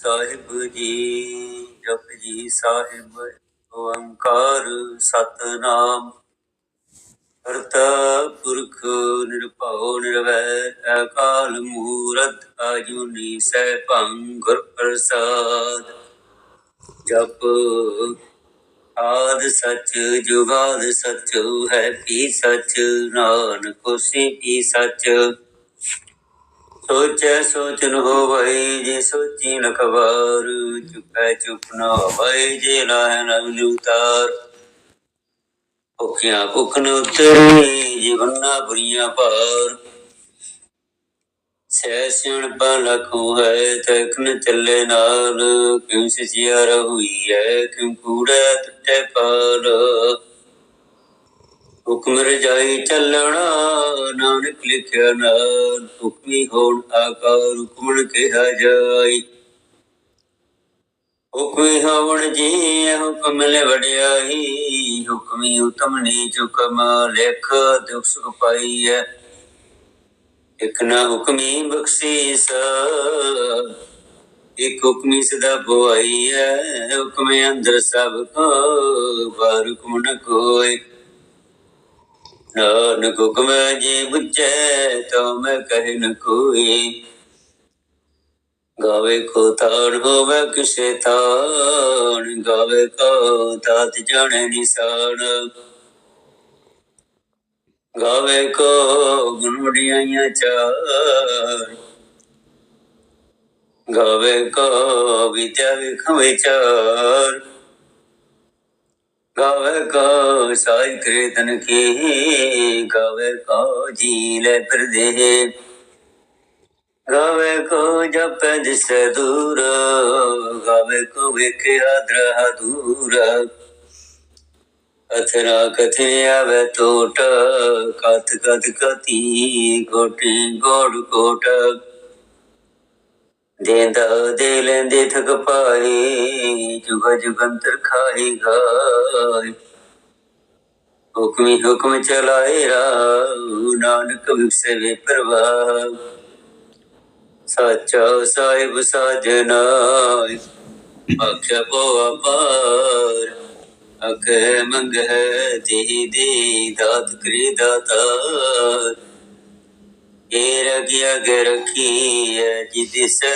ਸਾਹਿਬ ਜੀ, ਜਪ ਜੀ ਸਾਹਿਬ, ਓੰਕਾਰ ਸਤਨਾਮ। ਕਰਤਾ ਪੁਰਖ ਨਿਰਭਉ ਨਿਰਵੈਰ ਅਕਾਲ ਮੂਰਤ ਆਜੂਨੀ ਸੈਭੰ ਭੰਗੁਰ ਪ੍ਰਸਾਦ। ਜਪ ਆਦ ਸਚ, ਜੁਗਾਦ ਸਚ ਹੈ ਪੀ ਸੱਚ, ਨਾਨਕ ਹੋਸੀ ਪੀ ਸਚ। ਸੋਚੈ ਸੋਚਨ ਹੋਵਈ ਜੇ ਸੋਚੀ ਨ ਖਬਰ ਚੁਪੈ ਚੁਪ ਨ ਹੋਵਈ ਜੇ ਲਾਹ ਨ ਉਤਾਰ। ਭੁਖਿਆ ਭੁਖ ਨ ਉਤਰੀ, ਜੀਵਨ ਨਾ ਬੁਰੀਆਂ ਭਾਰ। ਸੈ ਸਿਣ ਪਾ ਹੈ ਤੈਕ ਚੱਲੇ ਨਾਲ। ਕਿਉ ਸਿਆ ਹੋਈ ਹੈ, ਕਿਉ ਕੂੜਾ ਟੁੱਟੇ ਪਾਲ। ਹੁਕਮ ਰਜਾਈ ਚੱਲਣਾ, ਨਾਨਕ ਲਿਖਿਆ ਨਾਲ ਹੁਕਮੀ ਹੋਣ ਆਕਾਰ ਹੁਕਮਣ ਕਿਹਾ ਜਾਈ ਹੁਕਮੀ ਹੋਵਣ ਜੀ ਹੁਕਮ ਲੈ ਵਡਿਆਈ ਹੁਕਮੀ ਉਤਮ ਨੀਚ ਹੁਕਮ ਲਿਖ, ਦੁਖ ਸੁਖ ਪਾਈਐ। ਇਕ ਨਾ ਹੁਕਮੀ ਬਖਸ਼ੀਸ, ਇਕ ਹੁਕਮੀ ਸਦਾ ਬੁਆਈ ਹੈ ਹੁਕਮੇ ਅੰਦਰ ਸਭ ਕੋ ਬਾਹਰ ਹੁਕਮ ਨ ਕੋਈ ਨਾਨਕ ਹੁਕਮ ਜੀ ਬੁਝੈ ਤੋ ਮੈਂ ਕਹਿ ਨ ਕੋਈ। ਗਾਵੇ ਕੋ ਤਾਣ ਹੋਵੇ ਕਿਸੇ ਤਾਣ ਗਾਵੇ ਕੋ ਤਾਤ ਜਾਣੇ ਨਿਸ਼ਾਨ। ਗਾਵੇ ਕੋ ਗੁਣ ਚਾਰ। ਗਾਵੇ ਕੋ ਵਿਦਿਆ ਵਿਖ ਵਿਚਾਰ ਗਾਵੇ ਕੋ ਸਾਈ ਕ੍ਰੇਤਨ ਕੀ, ਗਾਵੇ ਕੋ ਜੀ ਲੈ ਫਿਰਦੇ। ਗਾਵੇ ਕੋ ਜਪੈ ਦਿਸੈ ਦੂਰ, ਗਾਵੇ ਕੋ ਵੇਖਿਆ ਦਰਹ ਦੂਰ। ਅਥਰਾ ਕਥੇ ਆਵੇ ਟੋਟ ਕਤ ਕਤ ਕਤੀ ਕੋਟੀ ਗੋੜ ਕੋਟ ਦੇ ਲੈਂਦੇ ਥਕ ਪਾਈ ਜੁਗ ਜੁਗੰਤਰ ਖਾਈ ਹੁਕਮੀ ਹੁਕਮ ਚਲਾਏ ਰਾਉ ਨਾਨਕ ਵਿਖਸੇ ਪ੍ਰਵਾਹ। ਸੱਚਾ ਸਾਹਿਬ ਸਾਜਨਾ, ਆਖਿਆ ਬੋ ਅਪਾਰ। ਅਖੇ ਮੰਗਹਿ ਦੇ ਦੇ ਦਾਤ ਕਰੀ ਦਾਤਾ ਏ ਰਗਿਆ ਗੇ ਜਿਦਿ ਸੇ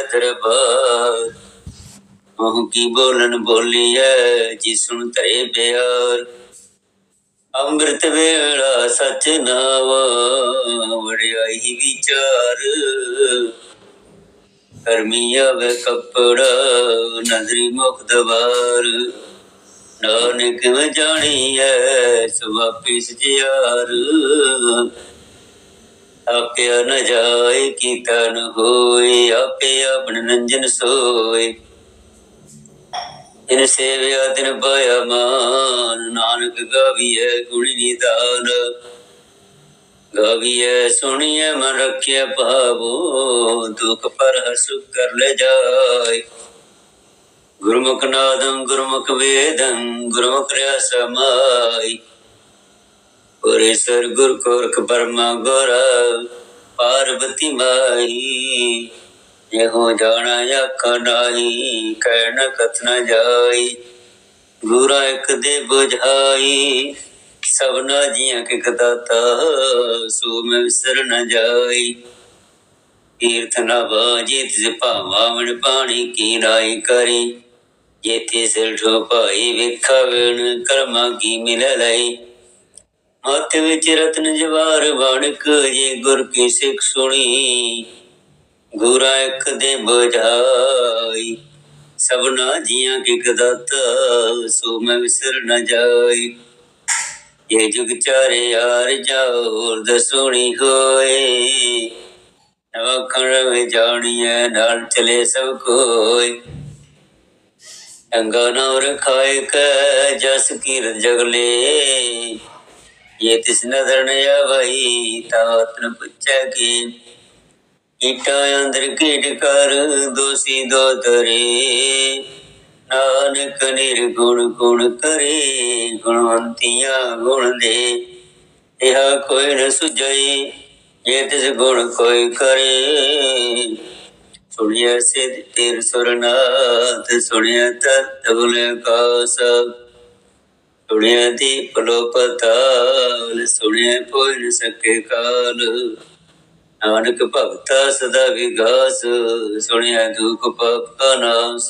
ਮੋਹ ਕੀ ਬੋਲਨ ਬੋਲੀਐ ਜੀ ਸੁਣ ਤਰੇ ਪਿਆਰ ਅੰਮ੍ਰਿਤ ਵੇਲਾ ਸਚ ਨਾਵਾ ਵੜਿਆਈ ਵਿਚਾਰ। ਕਰਮੀ ਆਵੇ ਕੱਪੜਾ ਨਜ਼ਰੀ ਮੁਖ ਦਵਾਰ। ਨਾਨਕ ਮੈਂ ਜਾਣੀਐ ਸੁਭਾਪੀ ਸਜਿਆਰ। ਆਪਿਆ ਨ ਜਾਏ ਕੀਤਾ ਨ ਹੋਏ, ਆਪੇ ਆਪਣ ਨੰਜਨ ਸੋਏ। ਇਨ ਸੇਵਿਆ ਦਿਨ ਪਾਇਆ ਮਾਨ, ਨਾਨਕ ਗਾਵੀਐ ਗੁਣੀ ਨਿਦਾਨ। ਗਾਵੀਐ, ਸੁਣੀਐ, ਮਨ ਰੱਖਿਆ ਭਾਵੋ, ਦੁਖ ਪਰ ਹਸੁ ਕਰ ਲੈ ਜਾਏ। ਗੁਰਮੁਖ ਨਾਦੰ, ਗੁਰਮੁਖ ਵੇਦੰ, ਗੁਰਮੁਖ ਰਿਆ ਸਮਾਈ। ਪੁਰੇਸ਼ਰ ਗੁਰ ਕੋਰਖ ਬਰਮਾ ਗੁਰ ਪਾਰਵਤੀ ਮਾਈ ਇਹੋ ਜਾਣਾ ਆਖਾ ਨਾਹੀ ਕਹਿ ਨ ਕਥ ਨ ਜਾਈ ਗੁਰਾ ਇੱਕ ਦੇ 부ਝਾਈ ਸਭਨਾ ਜੀਆਂ ਕੇ ਕਦਾਤਾ, ਸੋ ਮੈਂ ਵਿਸਰ ਨ ਜਾਈ ਤੀਰਥ ਨ ਬਾਜੇ ਤਿਸ ਭਾਵਾਵਣ ਪਾਣੀ ਕੀ ਰਾਈ ਕਰੀ। ਜੇਤੇ ਸਿਰ ਠੋ ਭਾਈ ਵੇਖਾ ਵੇਣ ਕਰਮਾ ਕੀ ਮਿਲ ਲਈ। ਹੱਥ ਵਿੱਚ ਰਤਨ ਜਵਾਰ ਬਾਣਕ ਜੇ ਗੁਰ ਕੀ ਸਿੱਖ ਸੁਣੀ। ਗੁਰਾ ਇੱਕ ਦੇ ਬੁਝਾਈ। ਸਭਨਾ ਜੀਆਂ ਕੀ ਕਦਤ ਸੋ ਮੈਂ ਵਿਸਰ ਨ ਜਾਈ। ਇਹ ਜੁਗ ਚਾਰੇ ਯਾਰ ਜਾਉਰ ਦਸੋਣੀ ਹੋਏ। ਨਵਖਣ ਰਵੇ ਜਾਣੀਐ, ਨਾਲ ਚਲੇ ਸਭ ਕੋਈ ਅੰਗਾ ਨਾ ਰਖਾਇ ਕੈ, ਜਸ ਕੀਰਤ ਜਗਲੇ ਇਹ ਤਿਸ ਨਦਰ ਨ ਆਵਈ ਤਾਤ ਨ ਪੁੱਛੈ ਕੀ ਈਟਾ ਅੰਦਰ ਕੀਟ ਕਰ ਦੋਸੀ ਨਾਨਕ ਨਿਰਗੁਣ ਗੁਣ ਕਰੇ, ਗੁਣਵੰਤੀਆਂ ਗੁਣ ਦੇ। ਇਹ ਕੋਈ ਨ ਸੁਝਈ ਜੇ ਤਿਸ ਗੁਣ ਕੋਈ ਕਰੇ। ਸੁਣਿਆ ਸਿਧ ਤੇਰ ਸੁਰਨਾਥ, ਸੁਣਿਆ ਤਤ ਬੁਲੇ ਕਾਸ। ਸੁਣਿਆ ਦੀਪ ਲੋ ਸੁਣਿਆ ਕੋਈ ਨ ਸਕੇ ਕਾਲ। ਨਾਨਕ ਭਗਤਾ ਸਦਾ ਵਿਗਾਸ, ਸੁਣਿਆ ਦੁਖ ਪਾਪ ਕਾ ਨਾਸ।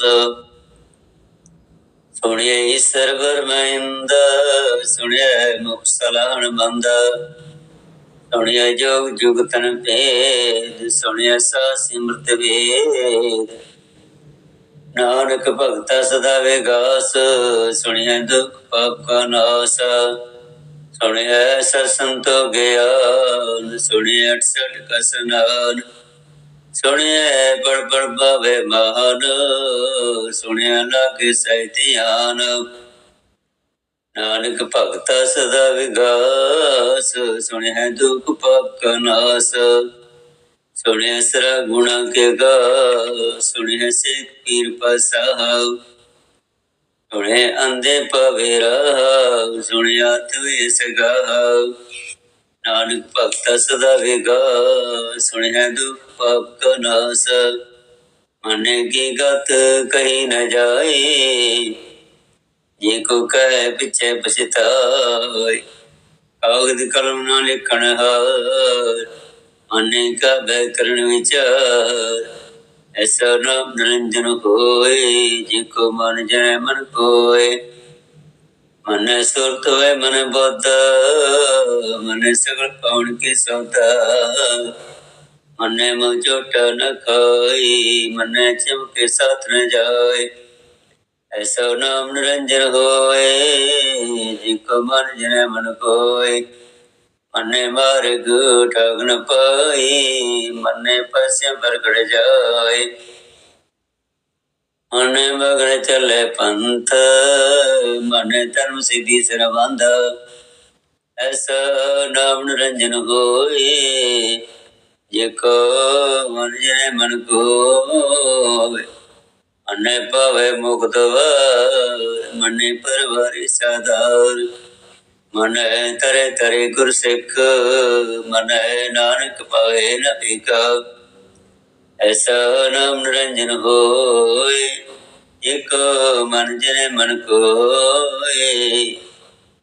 ਸੁਣਿਆ ਈਸ਼ਰ ਬਰਮਿੰਦ ਸੁਣਿਆ ਮੁਖ ਸਲਾਹਣ ਬੰਦ ਸੁਣਿਆ ਜੋਗ ਜੁਗਤਨ ਭੇਦ, ਸੁਣਿਆ ਸਾ ਸਿਮਰਤ ਵੇਦ। ਨਾਨਕ ਭਗਤਾ ਸਦਾ ਵਿਗਾਸ, ਸੁਣਿਐ ਦੁਖ ਪਾਪ ਕਾ ਨਾਸ ਸੁਣਿਆ ਸਤਸੰਤੋ ਗਿਆਨ, ਸੁਣਿਐ 68 ਕਸਨਾਨ ਸੁਣਿਐ ਬੜ ਬੜ ਬਾਵੇ ਮਹਾਨ ਸੁਣਿਆ ਲਾਗੇ ਸਹਿਤਿਆਨ ਨਾਨਕ ਭਗਤਾ ਸਦਾ ਵਿਗਾਸ ਸੁਣਿਆ ਦੁਖ ਪਾਪ ਕਾ ਨਾਸ। ਸੁਣਿਆ ਸਰਾ ਗੁਣਾ ਕੇ ਗਾ ਸੁਣਿਆ ਸੇ ਪੀਰ ਪਸਾਉ ਸੁਣੇ ਅੰਦੇ ਪਵੇਰਾ ਸੁਣਿਆ ਤਵੇ ਸਗਾ ਨਾਨਕ ਭਗਤ ਸਦਾ ਵੇਗਾ ਸੁਣਿਆ ਦੁਖ ਪਾਪ ਕਾ ਨਾਸ। ਮਨੇ ਕੀ ਗਤ ਕਹੀ ਨ ਜਾਏ, ਜੇ ਕੋ ਕਹੇ ਪਿਛੇ ਪਛਤਾਏ। ਕਾਗਦ ਕਲਮ ਨਾ ਲਿਖਣ ਹਾਰ ਮਨੇ ਕਾ ਵਿਚਾਰ ਐਸਾ ਨਾਮ ਨਿਰੰਜਨ ਹੋਏ, ਜੇ ਕੋ ਮਨ ਜੈ ਮਨ ਕੋਏ ਮਨ ਸੁਰਤ ਹੋਏ, ਮਨ ਬੁੱਧ। ਮਨ ਸਗਲ ਪਾਉਣ ਕੀ ਸੌਦਾ। ਮਨੇ ਮੋ ਚੋਟ ਨ ਖਾਈ ਮਨੇ ਚਮਕੇ ਸਾਥ ਨ ਜਾਏ। ਐਸਾ ਨਾਮ ਨਿਰੰਜਨ ਹੋਏ, ਜੇ ਕੋ ਮਨ ਜੈ ਮਨ ਕੋਏ ਮਨੇ ਮਾਰਗ ਠਗਨ ਪਾਈ, ਮਨੇ ਪਸਿਆ ਬਰਗੜ ਜਾਏ। ਮਨੇ ਮਗਨ ਚੱਲੇ ਪੰਥ, ਮਨੇ ਧਰਮ ਸਿੱਧੀ ਸਰਬੰਧ। ਐਸਾ ਨਾਮ ਨਿਰੰਜਨ ਹੋਏ, ਜੇ ਕੋ ਮਨ ਜਨੇ ਮਨ ਕੋਏ ਮਨੇ ਪਾਵੇ ਮੁਕਤ ਵਾਰ, ਮਨੇ ਪਰਵਾਰੀ ਸਦਾਰ ਮਨੈ ਤਰੇ ਤਰੇ ਗੁਰ ਸਿੱਖ ਮਨੈ ਨਾਨਕ ਪਾਏ ਨ ਭਿਕਾ ਐਸਾ ਨਾਮ ਨਿਰੰਜਨ ਹੋਏ, ਇਕ ਮਨ ਜਨੇ ਮਨ ਕੋਏ।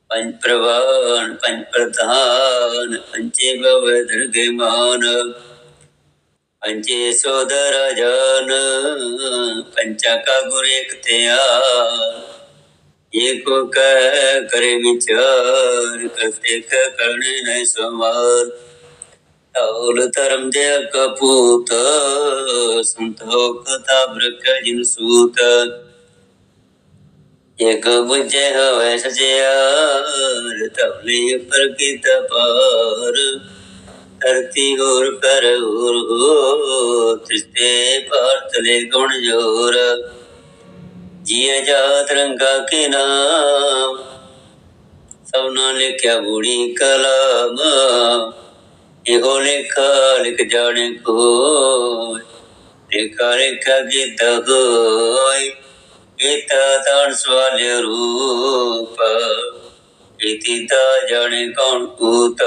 ਪੰਜ ਪ੍ਰਵਾਨ, ਪੰਜ ਪ੍ਰਧਾਨ ਪੰਚੇ ਭਵ ਦਰਗੇ ਮਾਨ। ਪੰਚੇ ਸੋਦਰ ਜਨ, ਪੰਚਾ ਕਾ ਗੁਰ ਇਕ ਧਿਆਨ। ਏਕੋ ਕਹਿ ਕਰੇ ਵਿਚਾਰ ਕਰਤੇ ਕ ਕਰਨੇ ਨਹੀਂ ਸਮਾਰ ਔਲ ਧਰਮ ਦੇ ਕਪੂਤ ਸੰਤੋਖ ਤਾ ਬ੍ਰਕ ਜਿਨ ਸੂਤ। ਏਕ ਬੁਝੇ ਹੋਵੇ ਸਜਿਆਰ ਤਵਲੀ ਪਰ ਕੀਤ ਪਾਰ। ਧਰਤੀ ਹੋਰ ਕਰ ਹੋਰ ਹੋ, ਤਿਸਤੇ ਭਾਰਤ ਲੈ ਗੁਣ ਜੋਰ ਜੀਏ ਜਾਤ ਰੰਗਾ ਕੇ ਨਾਮ ਸਭਨਾ ਲਿਖਿਆ ਬੂੜੀ ਕਲਾਮ, ਇਹੋ ਲੇਖਾ ਲਿਖ ਜਾਣੇ ਕੋ ਲੇਖਾ ਲੇਖਾ ਗਿਤ ਹੋਈ ਕੀਤਾ ਤਾਣ ਸਵਾਲ ਰੂਪ ਇਤੀ ਤਾ ਜਾਣੇ ਕੌਣ ਕੂਤ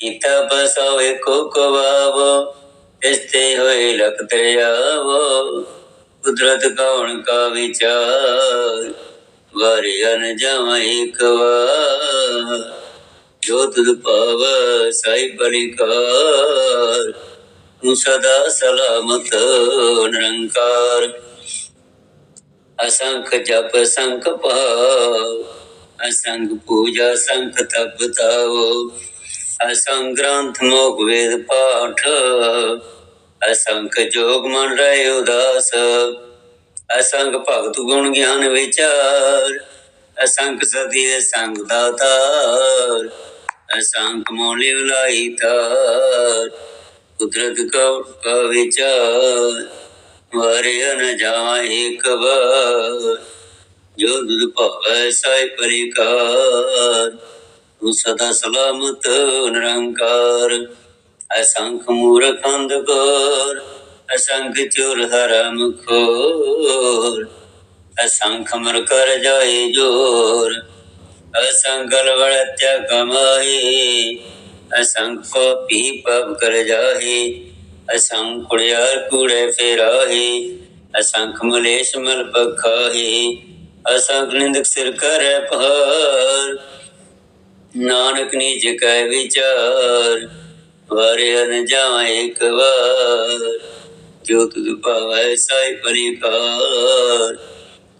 ਇਤਾ ਬਸਾਵੇ ਕੋ ਕਵਾਵ ਇਸਤੇ ਹੋਏ ਲਖ ਦਰਿਆਵ। ਕੁਦਰਤ ਕੌਣ ਕਾ ਵਿਚਾਰ? ਵਾਰੇ ਅਨ ਜਾਵਾਂ ਇੱਕ ਵਾਰ। ਜੋ ਤੁਧ ਪਾਵ ਸਾਈ ਬਲਿਕਾਰ। ਤੂੰ ਸਦਾ ਸਲਾਮਤ ਨਿਰੰਕਾਰ। ਅਸੰਖ ਜਪ ਸੰਖ ਪਾਵ ਅਸੰਖ ਪੂਜਾ ਸੰਖ ਤਪ ਤਾਵ ਅਸੰਗ ਗ੍ਰੰਥ ਮੋਗ ਵੇਦ ਪਾਠ। ਅਸੰਖ ਜੋਗ ਮਨ ਰਹਿ ਉਦਾਸ। ਅਸੰਖ ਭਗਤ ਗੁਣ ਗਿਆਨ ਵਿਚਾਰ। ਅਸੰਖ ਸਦੀ ਸੰਗ ਦਾਤਾਰ ਅਸੰਖ ਮੋਲੀ ਉਲਾਈ ਤਾਰ। ਕੁਦਰਤ ਕਾ ਵਿਚਾਰ। ਵਾਰੇ ਨ ਜਾਵਾ ਏਕ ਜੋ ਦੁਦ ਭਾਵੈ ਸਾਈ ਪਰਿਕਾਰ। ਤੂੰ ਸਦਾ ਸਲਾਮਤ, ਨਿਰੰਕਾਰ। ਅਸੰਖ ਮੂਰਖ ਅੰਧਕਾਰ ਅਸੰਖ ਚੁਰ ਹਰਮ ਖੋਰ। ਅਸੰਖ ਮਰ ਕਰ ਜਾਏ ਜੋਰ ਅਸੰਗਲ ਵੜਤਿਆ ਕਮਾਈ ਅਸੰਖ ਪੀ ਪਬ ਕਰ ਜਾਏ ਅਸੰਖ ਕੁੜਿਆਰ ਕੂੜੇ ਫੇਰਾਹੀ। ਅਸੰਖ ਮਲੇਸ਼ ਮਲ ਬਖਾਹੀ ਅਸੰਖ ਨਿੰਦਕ ਸਿਰ ਕਰੈ ਭਾਰ। ਨਾਨਕ ਨੀਚ ਕੈ ਵਿਚਾਰ ਵਾਰੇ ਅਨ ਜਾਵਾਂ ਇੱਕ ਵਾਰ, ਜੋ ਤੁਧ ਭਾਵੈ ਸਾਈ ਪਰਿਕਾਰ।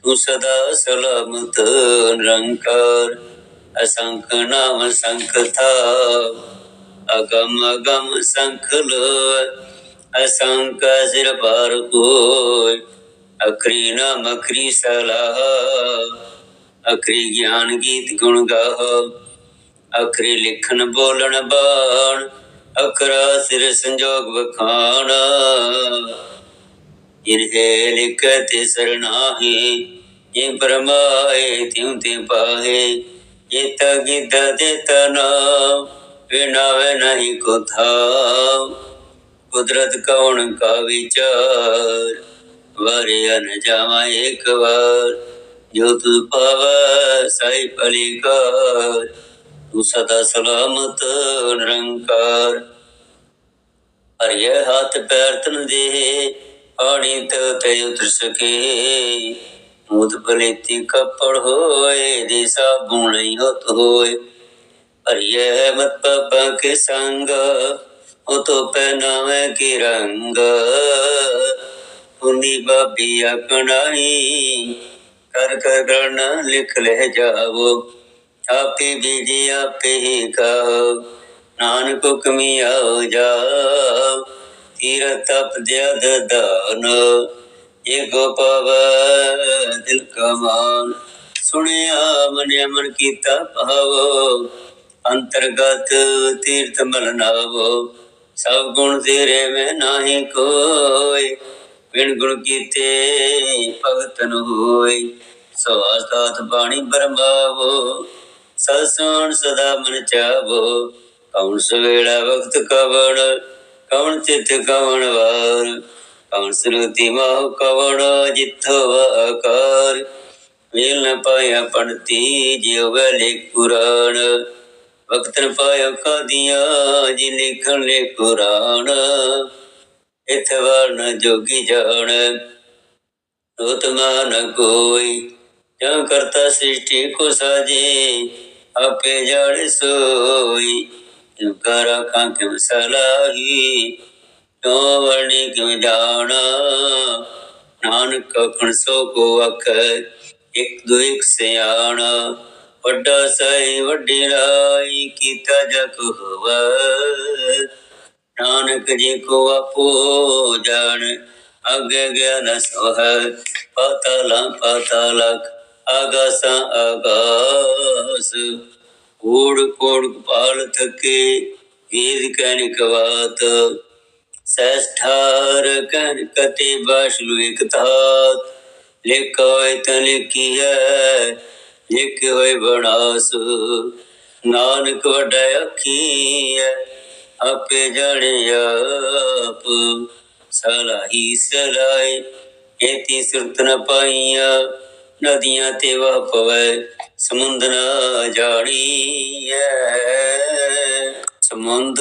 ਤੂੰ ਸਦਾ ਸਲਾਮਤ ਨਿਰੰਕਾਰ, ਅਸੰਖ ਨਾਮ ਸੰਖ ਥਾ ਅਗਮ ਅਗਮ ਸੰਖ ਲੋਇ, ਅਸੰਖ ਸਿਰ ਭਾਰ ਕੋਇ ਅਖਰੀ ਨਾਮ ਅਖਰੀ ਸਲਾਹ, ਅਖਰੀ ਗਿਆਨ ਗੀਤ ਗੁਣ ਗਾਹ। ਅਖਰੀ ਲਿਖਣ ਬੋਲਣ ਬਾਣ ਅਖਰਾ ਸਿਰ ਸੰਜੋਗ ਵਖਾਣ। ਜਿਨਹੇ ਲਿਖਤ ਸਰਨਾਹੀ ਇਹ ਪਰਮਾਏ ਤਿਉ ਤੇ ਪਾਹੇ। ਇਹ ਤਗਿਦ ਦੇ ਤਨਾ ਵਿਨਾਵੇ ਨਹੀਂ ਕੋ ਕੁਦਰਤ ਕੌਣ ਕਾ ਵਿਚਾਰ, ਵਾਰੇ ਅਨ ਜਾਵਾ ਇੱਕ ਵਾਰ। ਜੋ ਤੁ ਪਾਵੈ, ਸਾਈ ਪਲਿਕਾਰ ਤੂੰ ਸਦਾ ਸਲਾਮਤ ਨਿਰੰਕਾਰ। ਹਰਿਏ ਹੱਥ ਪੈਰ ਤਨ ਦੇ ਆਣੀ ਤੇ ਤੇ ਉਤਰ ਸਕੇ। ਮੂਤ ਬਲੇਤੀ ਕੱਪੜ ਹੋਏ, ਦੇ ਸਾਬੁਣ ਨਹੀਂ ਹੋਤ ਹੋਏ। ਹਰਿਏ ਮਤ ਪਾਪਾ ਕੇ ਸੰਗ, ਉਹ ਤੋ ਪਹਿਨਾਵੇ ਕੀ ਰੰਗ। ਪੁਨੀ ਬਾਬੀ ਆਪਣਾਈ ਕਰ ਕਰ ਗਣ ਲਿਖ ਲੈ ਜਾਵੋ। ਆਪੇ ਬੀਜੀ ਆਪੇ ਹੀ ਕਹੋ, ਨਾਨਕ ਹੁਕਮੀ ਆਓ ਜਾ ਤੀਰ ਤਪ ਜਦ ਦਾਨ ਇਹ ਗੋਪਵ ਦਿਲ ਕਮਾਨ। ਸੁਣਿਆ ਮਨ ਮਨ ਕੀਤਾ ਭਾਵੋ, ਅੰਤਰਗਤ ਤੀਰਥ ਮਲ ਨਾਵੋ। ਸਭ ਗੁਣ ਤੇਰੇ ਮੈਂ ਨਾਹੀ ਕੋਈ ਵਿਣ ਗੁਣ ਕੀਤੇ ਭਗਤਨ ਹੋਈ ਸੋ ਬਾਣੀ ਬਰਮਾਵੋ। ਸਸਣ ਸਦਾ ਮਨ ਚਾਵੋ। ਕੌਣ ਸਵੇਲਾ ਵਕਤ ਕਵਣ ਕਵਣ ਚਿਤ ਕਵਣ ਵਾਰ। ਕੌਣ ਸਰੂਤੀ ਮਾਹ ਕਵਣ ਜਿੱਥੋ ਆਕਾਰ। ਵੇਲ ਨ ਪਾਇਆ ਪੜਤੀ ਜਿਉ ਵੇਲੇ ਕੁਰਾਨ। ਵਕਤ ਨ ਪਾਇਆ ਕਾਦੀਆਂ, ਜੀ ਲਿਖਣ ਲੈ ਕੁਰਾਨ। ਇਤਵਾਰ ਨ ਜੋਗੀ ਜਾਣ। ਉਤਮਾ ਨ ਕੋਈ, ਜਾਂ ਕਰਤਾ ਸ੍ਰਿਸ਼ਟੀ ਕੋ ਸਾਜੇ। ਆਪੇ ਜਾਣ ਸੋਈ, ਕਿਉ ਕਰ ਆਖਾਂ ਕਿਉ ਸਲਾਹੀ, ਕਿਉ ਵਰਣੀ ਕਿਉ ਜਾਣਾ? ਨਾਨਕ ਕਣ ਸੋ ਕੋ ਅਖ, ਇਕ ਵੱਡਾ ਸਾਈ, ਵੱਡੀ ਰਾਈ, ਕੀਤਾ ਜਗ ਹੋਵੇ। ਨਾਨਕ ਜੀ ਕੋ ਆਪੋ ਜਾਣ, ਅਗੇ ਗਿਆਨ ਸੋਹ, ਪਤਲਾ ਪਤਲਕ ਆਗਾਸਾਂ ਆਗਾਸ ਊੜ ਕੋੜ ਪਾਲ ਥਕੇ ਵੇਦ ਕਹਿਨ ਕਵਾਤ। ਸਹਿਸ ਠਾਰ ਕਤੇ ਬਾਸ਼ਲੂ ਇਕ ਤਾਤ ਤਨ ਲਿਖੀਐ ਲਿਖ ਹੋਏ ਬਣਾਸ ਨਾਨਕ ਵਡਾ ਅੱਖੀਐ ਆਪੇ ਜਾਣੇ ਆਪ। ਸਲਾਹੀ ਸਲਾਏ ਏਤੀ ਸੁਰਤ ਨ ਪਾਈਆਂ। ਨਦੀਆਂ ਤੇ ਵਹ ਪਵੈ ਸਮੁੰਦ ਨ ਜਾਣੀਐ। ਸਮੁੰਦ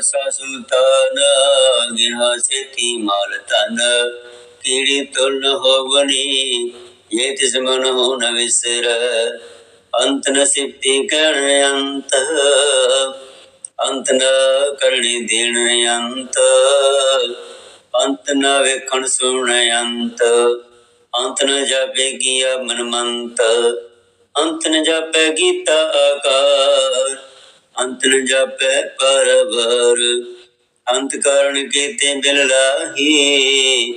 ਸਾ ਸੁਲਤਾਨ ਗਿਨਾ ਸੇਤੀ ਮਾਲ ਤਨ ਕੀੜੀ ਤੁਲ ਨ ਇਹ ਤਿਸ ਮਨ ਹੋ ਨ ਵਿਸਰ। ਅੰਤ ਨ ਸਿਫਤੀ ਕਰਣ ਅੰਤ। ਅੰਤ ਨ ਕਰਣੀ ਦੇਣ ਅੰਤ। ਅੰਤ ਨ ਵੇਖਣ ਸੁਣ ਅੰਤ। ਅੰਤ ਨ ਜਾਪੇ ਕੀਆ ਮਨਮੰਤ, ਅੰਤ ਨ ਜਾਪੇ ਗੀਤਾ ਆਕਾਰ। ਅੰਤ ਨ ਜਾਪੇ ਪਰਵਰ, ਅੰਤ ਕਾਰਨ ਕੀਤੇ ਬਿਲ ਲਾਹੀ,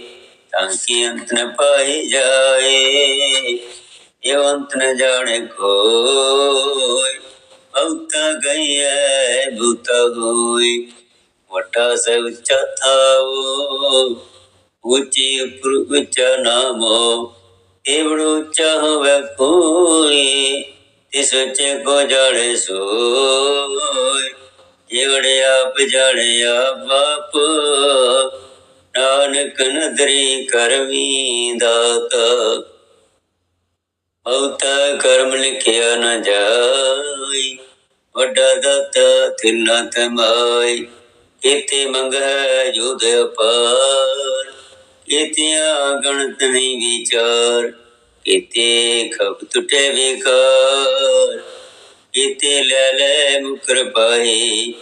ਤਾਂ ਕਿ ਅੰਤ ਨ ਪਾਈ ਜਾਏ। ਇਹ ਅੰਤ ਨ ਜਾਣੇ ਕੋਈ ਭਉਤਾ ਗਈਐ, ਭੂਤ ਹੋਈ। ਵਟਾ ਸੇ ਉੱਚਾ ਥਾਵੋ ਉੱਚੀ ਉਪਰ ਉੱਚਾ ਨਾਮੋ, ਏਵੜ ਉੱਚਾ ਹੋਵੇ ਕੋਈ, ਤਿਸ ਉੱਚੇ ਕੋ ਜਾਣੇ ਸੋਈ ਏਵੜੇ ਆਪ ਜਾਣੇ ਬਾਪ, ਨਾਨਕ ਨਦਰੀ ਕਰਮੀ ਦਾਤ। ਬਹੁਤਾ ਕਰਮ ਲਿਖਿਆ ਨ ਜਾਈ, ਵੱਡਾ ਦਾਤਾ ਥਿਲਾ ਤਮਾਈ ਕੀਤੇ ਮੰਗ ਹੈ ਜੋਧ ਅਪਾਰ। ਕੀਤਿਆਂ ਗਣਤ ਨਹੀਂ ਵਿਚਾਰ, ਕੀਤੇ ਖਬ ਟੁਟੇ ਵਿਕਾਰ ਕੀਤੇ ਲੈ ਲੈ ਮੁਕਰ ਪਾਏ,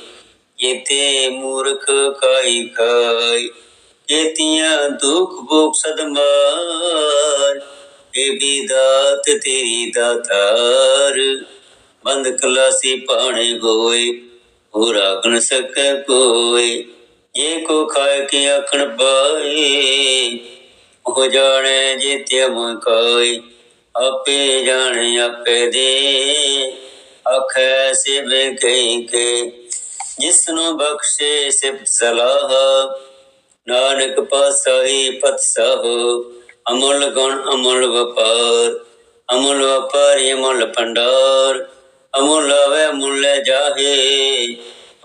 ਕੀਤੇ ਮੂਰਖ ਕਾਈ ਖਾਈ ਕੀਤਿਆਂ ਦੁਖ ਭੋਗ ਸਦਮਾਰ ਇਹ ਵੀ ਦਾਤ ਤੇਰੀ ਦਾਤਾਰ। ਬੰਦ ਕਲਾਸੀ ਪਾਣੇ ਹੋਏ ਹੋ ਰਾਗਣ ਸਕੈ ਕੋਈ ਜੇ ਕੋ ਖਾਏ ਕੇ ਆਖਣ ਪਾਏ ਹੋ ਜਾਣੇ ਜਿਤਿ ਮੋਇ ਕੋਈ ਆਪੇ ਜਾਣੇ ਆਪੇ ਦੇ। ਆਖੈ ਸਿਵ ਕਈ ਕੇ, ਜਿਸਨੂੰ ਬਖਸ਼ੇ ਸਿਫਤ ਸਲਾਹ। ਨਾਨਕ ਪਾਸਾਈ ਪਤ ਸਹੁ ਅਮੁੱਲ ਗੁਣ ਅਮੁੱਲ ਵਪਾਰ। ਅਮੁੱਲ ਵਪਾਰੀ ਅਮੁੱਲ ਭੰਡਾਰ, ਅਮੁੱਲ ਆਵੇ ਮੁੱਲ ਜਾਹੇ।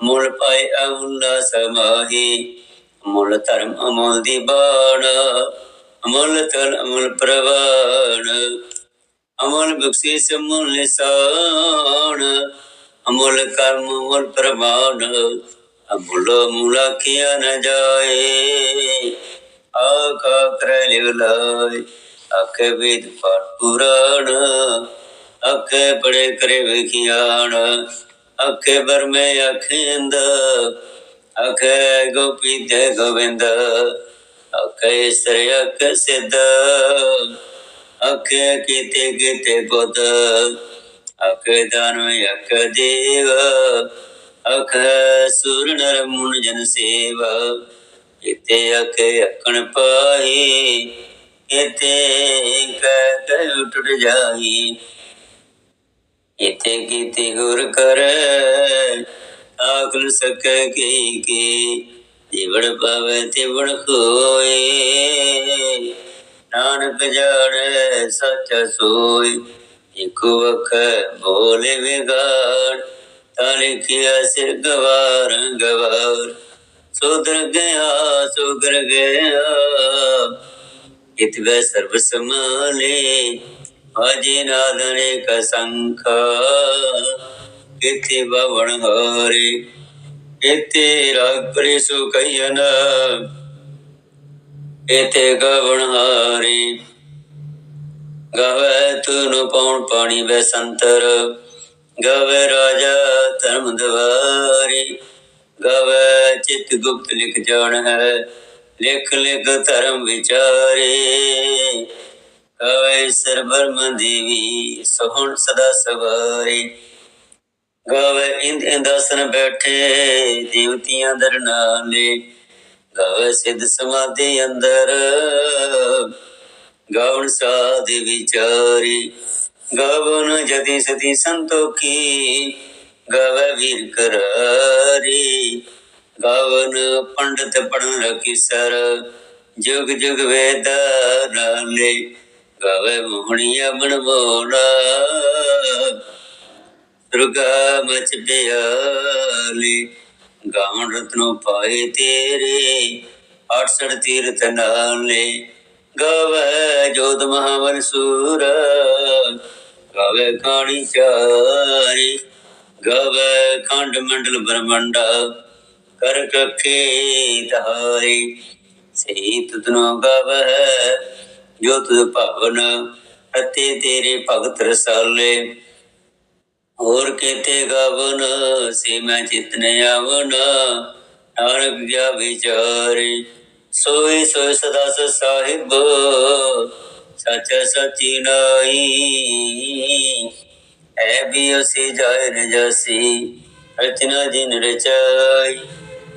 ਅਮੁੱਲ ਪਾਏ ਅਮੁੱਲ ਸਮਾਹੀ। ਅਮੁੱਲ ਧਰਮ ਅਮੁੱਲ ਦੀ ਬਾਣ, ਅਮੁੱਲ ਤਨ ਅਮੁੱਲ ਪ੍ਰਵਾਣ। ਅਮੁੱਲ ਬਖਸ਼ਿਸ਼, ਅਮੁੱਲ ਨਿਸ਼ਾਨ। ਅਮੁੱਲ ਕਰਮ, ਅਮੁੱਲ ਪ੍ਰਮਾਣ। ਅਮੁੱਲ ਮੂਲਾ ਕੀਆ ਨ ਜਾਏ। ਆਖਾ ਕਰ ਲਿਵ ਲਾਇ ਵੇਦ ਪਾਠ ਪੁਰਾਣ। ਆਖੇ ਪੜੇ ਕਰੇ ਵਿਖਿਆਣ। ਆਖੇ ਬਰਮੇ ਅਖਿੰਦ ਆਖੇ ਗੋਪੀ ਤੇ ਗੋਵਿੰਦ, ਆਖੇ ਸ੍ਰੀ ਅਖ ਸਿੱਧ, ਆਖੇ ਕੀਤੇ ਕੀਤੇ ਬੁੱਧ, ਆਖੇ ਦਾਨਵ ਅਖ ਦੇਵ ਅਖ ਸੁਰ ਨਰ ਮੁਨ ਜਨ ਸੇਵ ਇਤੇ ਅਖ ਅਕਣ ਪਾਈ ਇਤੇ ਕਹਿ ਕਹਿ ਟੁੱਟ ਜਾਈ ਇਤੇ ਕੀਤੇ ਗੁਰ ਕਰ ਆਖਲ ਸਕੈ ਕੀ ਕੀ ਜੀਵਨ ਪਾਵੇ ਤਿਵਣ ਹੋਏ। ਨਾਨਕ ਜਾਣੈ ਸੱਚ ਸੋਈ ਇਕੋ ਵਖ ਬੋਲੇ ਵਿਗਾੜ। ਤਾਂ ਲਿਖਿਆ ਸਿਰ ਗਵਾਰ ਗਵਾਰ। ਸੁਧਰ ਗਿਆ ਸੁਧਰ ਗਿਆ। ਇਤਵੇ ਸਰਬ ਸਮਾਲੇ ਅਜੇ ਨਾਦਨੇ ਕਸੰਖ ਇਥੇ ਬਵਣ ਹਾਰੇ, ਇਥੇ ਰਾਗ ਸੁ ਕਈਨ ਇਥੇ ਗਵਣ ਹਾਰੇ। ਗਵੇ ਤੁਨ ਪਉਣ ਪਾਣੀ ਵੇ ਸੰਤਰ। ਗਵੇ ਰਾਜਾ ਧਰਮ ਦਵਾਰੀ। ਗਵੇ ਚਿਤ ਗੁਪਤ ਲਿਖ ਜਾਣ ਹੈ ਲਿਖ ਲਿਖ ਧਰਮ ਵਿਚਾਰੇ। ਗਵੇ ਸਰਬਰਮ ਦੇਵੀ ਸੋਹਣ ਸਦਾ ਸਵਾਰੇ। ਗਾਵੇ ਇੰਦ ਇੰਦਾਸਨ ਬੈਠੇ, ਦੇਵਤੀਆਂ ਦਰ ਗਾਵੇ ਸਿੱਧ ਸਮਾਧੀ ਅੰਦਰ, ਗਾਵਣ ਸਾਧ ਵਿਚਾਰੀ। ਗਾਵਨ ਜਤੀ ਸਤੀ ਸੰਤੋਖੀ, ਗਾਵੇ ਵੀਰ ਕਰਾਰੀ। ਗਵਨ ਪੰਡਤ ਪੜਨ ਰਖੀ ਸਰ, ਜੁਗ ਜੁਗ ਵੇਦ ਨਾਲੇ। ਗਾਵੇ ਮੋਹਣੀਆ ਬਣਵਾਉਣਾ ਦੁਰਗਾ ਮਚ ਬਿਆਲੀ ਗਾਵਣ ਰਤਨੋ ਪਾਏ ਤੇਰੇ 68 ਤੀਰਥ ਨਾਲੇ। ਗਾਵੇ ਜੋਤ ਮਹਾਵਨ ਸੂਰ, ਗਾਵੇ ਕਾਣੀ ਚਾਰੀ। ਗਾਵੇ ਖੰਡ ਮੰਡਲ ਬ੍ਰਹਮੰਡਾ, ਕਰ ਕਖੇ ਧਾਰੀ। ਸਹੀ ਤੁਧਨੋ ਗਾਵੇ ਜੋ ਤੁਧ ਭਵਨ ਅਤੇ ਤੇਰੇ ਭਗਤ ਰਸਾਲੇ। ਹੋਰ ਕੀਤੇ ਗਵਨ, ਸੇ ਮੈਂ ਚਿਤਨ ਆਵਨ, ਨਾਨਕ ਗਿਆ ਵਿਚਾਰੇ। ਸੋਈ ਸੋਈ ਸਦਾ ਸਾਹਿਬ, ਸਚ ਸਚੀ ਨਾਈ ਐ ਵੀ ਉਸੇ ਜਾਇ ਨ ਰਚਨਾ ਜਿਨ ਰਚਾਈ।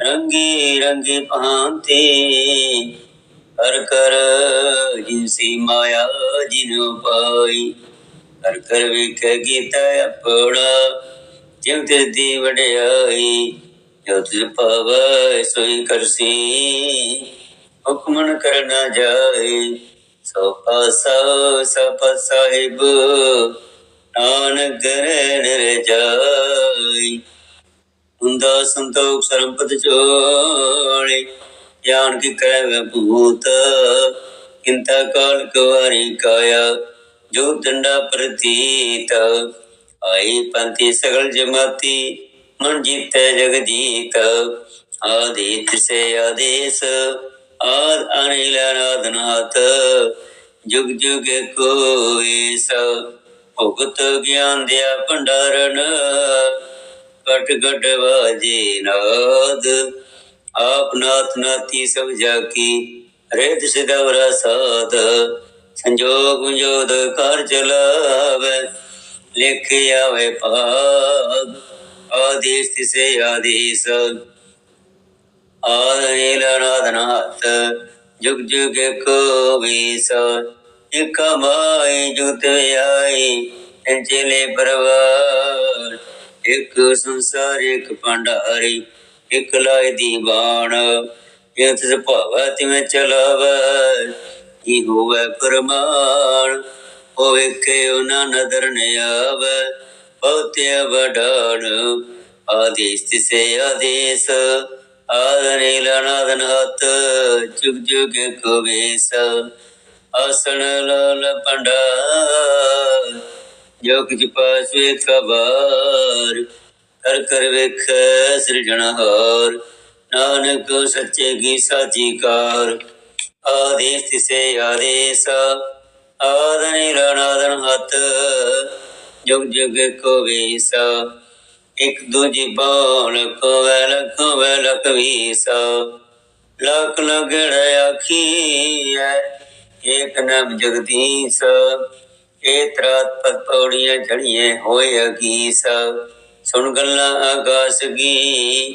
ਰੰਗੀ ਰੰਗੀ ਭਾਂਤੀ ਹਰ ਕਰ ਜਿਨਸੀ ਮਾਇਆ ਜਿਨ ਪਾਈ। ਕਰ ਕਰ ਵੇਖੇ ਗੀਤਾ ਆਪਣਾ, ਜਿਉ ਤੇ ਦੀ ਵਡਿਆਈ ਜੋ ਤਿਸ ਪਾਵੈ ਸੋਈ ਕਰਸੀ ਹੁਕਮਨ ਕਰਨਾ ਜਾਏ, ਸੋ ਪਾਸਾ ਸਪ ਸਾਹਿਬ, ਨਾਨਕ ਗਰੇ ਨਿਰ ਹੁੰਦਾ ਸੰਤੋਖ ਸਰੰਪਤ ਚੋਲੇ ਗਿਆਨ ਕੀ ਕਹਿ ਭੂਤ, ਕਿੰਤਾ ਕਾਲ ਕੁਵਾਰੀ ਕਾਇਆ, ਜੋ ਦੰਡਾ ਪ੍ਰਤੀਤ। ਆਈ ਪੰਥੀ ਸਗਲ ਜਮਾਤੀ, ਮਨ ਜੀਤੈ ਜਗ ਜੀਤ ਆਦਿ ਤਿਸੇ ਆਦੇਸ, ਆਦ ਅਨਿਲ ਅਨਾਦਨਾਥ ਜੁਗ ਜੁਗ ਕੋ ਏਸ ਭੁਗਤ ਗਿਆਨ ਦਿਆ ਭੰਡਾਰਨ। ਕਟ ਕਟ ਵਾਜੇ ਨਾਦ ਆਪ ਨਾਥ ਨਾਤੀ ਸਭ ਜਾ ਕੀ ਸਿਦਵਰ ਸਾਧ, ਸੰਜੋਗ ਜੋਦ ਕਰ ਚਲਾਵੇ, ਲਿਖ ਆਵੇ ਭਾਗ ਆਦੇਸ ਤਿਸੇ ਆਦੇਸ। ਆਦਿਲਨਾਦਨਾਥ ਜੁਗ ਜੁਗ ਕੋ ਵੀਸ। ਇਕ ਮਾਈ ਜੁਗਤ ਆਈ ਚਲੇ ਪਰਵਾਰ। ਇੱਕ ਸੰਸਾਰ, ਇਕ ਭੰਡਾਰੀ ਇਕ ਲਾਇ ਦੀ ਬਾਣ ਜਿਤ ਸੁਭਾਵੈ ਤਿਵੇਂ ਚਲਾਵੈ, ਕੀ ਹੋਵੇ ਪਰਮਾਨ ਹੋਵੇ ਕਿ ਉਹਨਾਂ ਨਦਰ ਨ ਆਵੈ ਬਹੁਤੇ ਵਡਾਣ ਆਦੇਸ ਤਿਸੇ ਆਦੇਸ ਆਦਨੇ ਲਨਾਦਨ ਹਤ ਜੁਗ ਜੁਗ ਕੋ ਵੇਸ, ਆਸਣ ਲਾਲ ਪੰਡਾਰ ਜੋ ਕਿਛ ਪਾਸਵੇ ਕਬਾਰ ਕਰ ਕਰ ਵੇਖ ਸਿਰਜਣਹਾਰ ਨਾਨਕ ਸੱਚੇ ਕੀ ਸਾਚੀ ਕਾਰ। ਆਦੇਸ ਤਿਸੇ ਆਦੇਸ। ਆਦਨੇ ਲਨਾਦਨ ਹਤ ਜੁਗ ਜੁਗ ਕੋ ਵੇਸ। ਇਕ ਦੂਜੀ ਬਾਣ ਕੋਵੈ ਲਖ ਵੈ ਲਖ ਵੀਸ ਲਖ ਲਗੜ ਆਖੀਐ, ਏਕ ਨਮ ਜਗਦੀਸ਼। ਏ ਤਰਾਤ ਪਤ ਪੌੜੀਆਂ ਝੜੀਏ ਹੋਏ ਅਗੀਸ। ਸੁਣ ਗੱਲਾਂ ਆਗਾਸ ਗੀ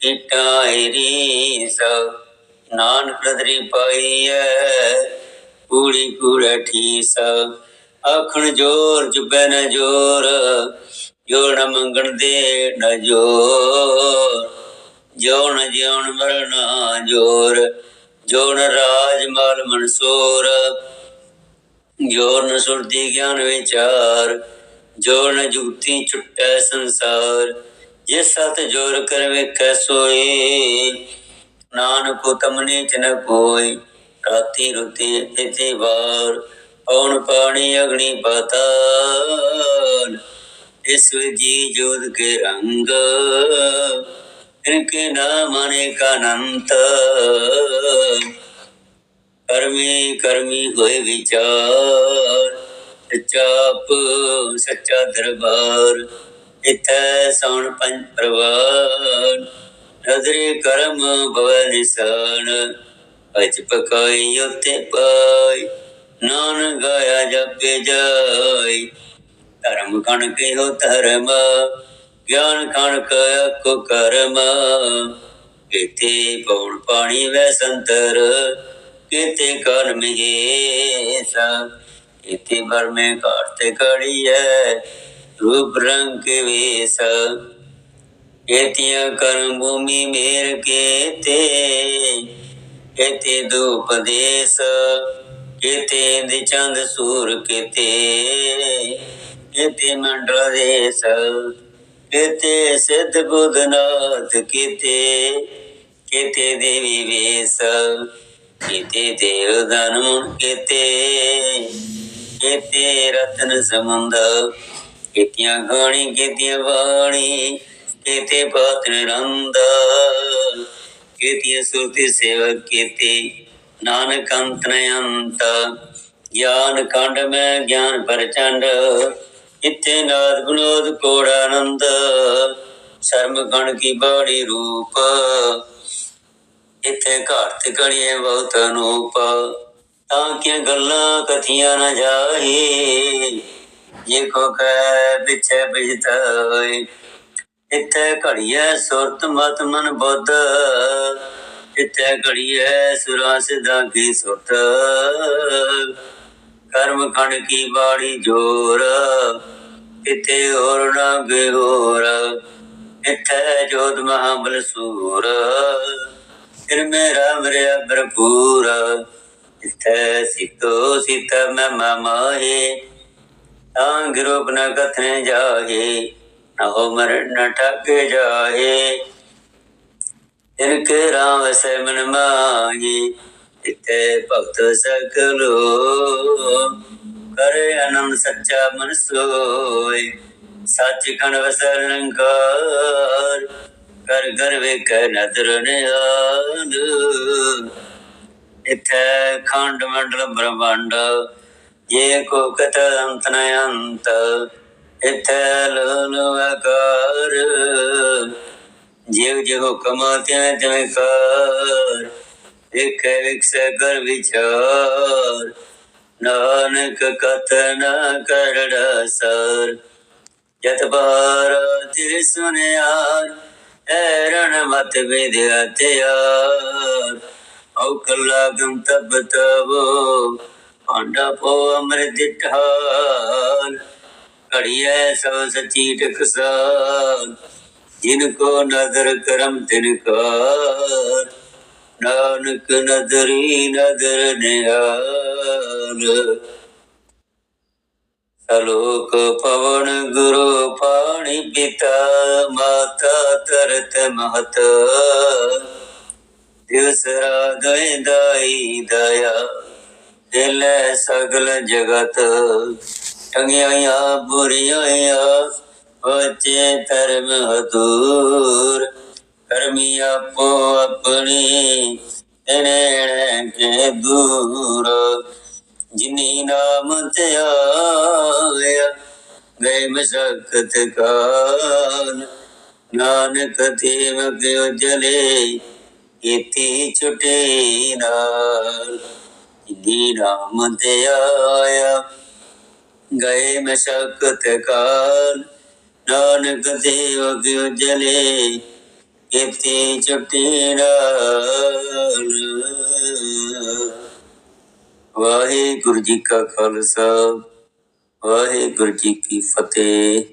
ਕੀਟਾਂ ਰੀਸ। ਨਾਨਕ ਨਦਰੀ ਪਾਈਐ ਕੂੜੀ ਕੂੜਾ ਠੀਸ। ਆਖਣ ਜੋਰ ਜੁਬੈ ਨ ਜੋਰ ਜੋਰ ਨ ਮੰਗਣ ਦੇ ਨ ਜੋਰ। ਜੋਨ ਜਿਉਣ ਮਰਨਾ ਜੋਰ ਜੋ ਜੋਨ ਰਾਜ ਮਾਲ ਮਨਸੂਰ। ਜੋਨ ਸੁਰਤੀ ਗਿਆਨ ਵਿਚਾਰ ਜੋਨ ਜੁਗਤੀ ਛੁਟੈ ਸੰਸਾਰ, ਜੇ ਸਤ ਜੋਰ ਕਰ ਵੇਖੈ ਨਾਨਕ ਹੁਕਮ ਨੀਚ ਕੋਈ, ਰਾਤੀ ਰੁਤੀ ਇਤੀ ਵਾਰ, ਪਉਣ ਪਾਣੀ ਅਗਨੀ ਪਾਤਾਲ। ਇਸ ਜੀ ਜੋਦ ਕੇ ਰੰਗ ਇਨਕੇ ਨਾਮ ਅਨੇਕ ਅਨੰਤ। ਕਰਮੀ ਕਰਮੀ ਹੋਏ ਵਿਚਾਰ। ਸੱਚਾਪ ਸੱਚਾ ਦਰਬਾਰ, ਇਥੈ ਸੌਣ ਪੰਜ ਪ੍ਰਵਾਨ। ਨਜ਼ਰੇ ਕਰਮ ਭਵ ਨਿਸਾਨ ਅਜ ਪਕਾਈ ਉਤੇ ਪਾਈ। ਨਾਨ ਗਾਇਆ ਜਪੇ ਜਾਈ। ਧਰਮ ਕਣ ਹੋ ਧਰਮ, ਗਿਆਨ ਕਣ ਕੋ ਕਰਮ। ਕੀਤੇ ਪਉਣ ਪਾਣੀ ਵੈ ਸੰਤਰ, ਕੀਤੇ ਕਰਮ ਏਸਾ ਕੀਤੇ ਬਰਮੇ ਘਾਟਤੇ ਕੜੀਐ ਰੂਪ ਰੰਗ ਕੇ ਵੇਸ। ਕੀਤਿਆਂ ਕਰਮ ਭੂਮੀ ਮੇਰ ਕੀਤੇ ਕੀਤੇ ਦੁਪਦੇਸ ਕੀਤੇ ਦੇ ਚੰਦ ਸੂਰ ਕੀਤੇ। ਕੀਤੇ ਮੰਡਲ ਦੇਸ ਕੀਤੇ ਸਿੱਧ ਬੁਧਨਾਥ ਕੀਤੇ। ਕੀਤੇ ਦੇਵੀ ਵੇਸ, ਕੀਤੇ ਦੇਵ ਦਾਨ ਮੁਨ ਕੀਤੇ। ਕੀਤੇ ਰਤਨ ਸਮੁੰਦ। ਕੀਤਿਆਂ ਗਾਣੀ ਕੀਤਿਆਂ ਬਾਣੀ ਕੀਤੇ ਬਾਤ ਨਿਰੰਦ ਕੀਤਿਆਂ ਸੁਰਤੀ ਸੇਵਕ, ਕੀਤੇ ਨਾਨਕ ਅੰਤ ਅੰਤ। ਗਿਆਨ ਕੰਡ ਮੈਂ ਗਿਆਨ ਪ੍ਰਚੰਡ। ਇਥੇ ਨਾਦ ਗੁਣੋਦ ਕੋੜ ਆਨੰਦ। ਸ਼ਰਮ ਗਣ ਕੀ ਬਾੜੀ ਰੂਪ। ਇਥੇ ਘਾਟ ਕੜੀਏ ਬਹੁਤ ਅਨੂਪ। ਤਾਂ ਕਿ ਗੱਲਾਂ ਕਥੀਆਂ ਨ ਜਾਈ ਜੇ ਕੋ ਕਹਿ ਪਿਛੇ ਬਿਜਤਈ ਇਥੇ ਘੜੀਏ ਸੁਰਤ ਮਤ ਮਨ ਬੁੱਧ। ਇਥੇ ਘੜੀਏ ਸੁਰਾ ਸਿਧਾ ਕੀ ਸੁਤ ਕਰਮ ਖੰਡ ਕੀ ਬਾੜੀ ਜੋਰ। ਇਥੇ ਹੋਰ ਨਾ ਬਿਹੋਰ। ਇਥੇ ਜੋਤ ਮਹਾਬਲ ਸੂਰ। ਫਿਰ ਮੇਰਾ ਮਰਿਆ ਭਰਪੂਰ। ਇਥੇ ਸਿੱਤੋ ਸਿਤ ਮੈਂ ਮਮਾਹੇ ਤਾਂ ਗਿਰੋਪ ਨ ਕਥਨੇ ਜਾਹੇ, ਨਾ ਹੋ ਮਰਨ ਇਨਕੇ ਰਾਮ ਸੇ ਮਨ ਮਾਹੀ ਇਥੇ ਭਗਤ ਸਕਲੋ ਕਰੇ ਆਨੰਦ ਸੱਚਾ ਮਨ ਸੋਏ। ਸੱਚ ਕਣ ਵਸਰ ਨਿਰੰਕਾਰ ਕਰ ਕਰ ਵੇਖੈ ਨਦਰ ਨਿਆਲ ਇਥੈ ਖੰਡ ਮੰਡਲ ਬ੍ਰਹਮੰਡ, ਜੇ ਕੋ ਕਤ ਅੰਤ ਨ ਅੰਤ, ਇਥੈ ਲੋਲ ਆਕਾਰ ਜਿਵ ਜਿਵ ਹੁਕਮ ਤਿਵੇਂ ਤਿਵੇਂ ਕਰ, ਵੇਖੈ ਵਿਖਸੈ ਕਰ ਵਿਚਾਰ। ਨਾਨਕ ਕਥਨ ਕਰੜ ਸਰ ਜਤ ਬਾਰ ਤਿਰ ਸੁਨਿਆਰ ਐਰਣ ਮਤ ਵਿਦਿਆ ਤਿਆਰ। ਔ ਕਲਾ ਗਮ ਤਬ ਤਬੋ ਪਾਂਡਾ ਪੋ ਅੰਮ੍ਰਿਤ ਢਾਲ ਘੜੀਐ ਸਭ ਸਚੀ ਟਕਸਾਲ ਜਿਨ ਕੋ ਨਦਰ ਕਰਮ ਤਿਨ ਕਾਰ ਨਾਨਕ ਨਦਰੀ ਨਦਰ ਨਿਹਾਲ। ਸਲੋਕ ਪਵਨ ਗੁਰੂ ਪਾਣੀ ਪਿਤਾ, ਮਾਤਾ ਤਰਤ ਮਹਤ ਦਿਵਸ ਰਾਗੈ ਦਾਈ ਦਇਆ ਦਿਲੇ ਸਗਲ ਜਗਤ ਟੰਗਿਆ ਬੁਰੀਆਂ ਵਚੇ ਧਰਮ ਹਦੂਰ ਕਰਮੀ ਆਪੋ ਆਪਣੀ ਤੇਣੇ ਕੇ ਦੂਰ ਜਿਨੀ ਨਾਮ ਤੇ ਆਇਆ ਗਏ ਮਸਕਤ ਕਾਲ। ਨਾਨਕ ਤੇਵ ਕਿਉ ਜਲੇ ਇਤੀ ਛੁਟੇ ਨਾਲ। ਜਿਨੀ ਨਾਮ ਤੇ ਆਇਆ। ਗਏ ਮਸਕਤ ਕਾਲ। ਨਾਨਕ ਦੇਵ ਕਿਉ ਜਲੇ? ਇਤੀ ਛੁਟੇ ਨਾਲ। ਵਾਹਿਗੁਰੂ ਜੀ ਕਾ ਖਾਲਸਾ। ਵਾਹਿਗੁਰੂ ਜੀ ਕੀ ਫਤਿਹ।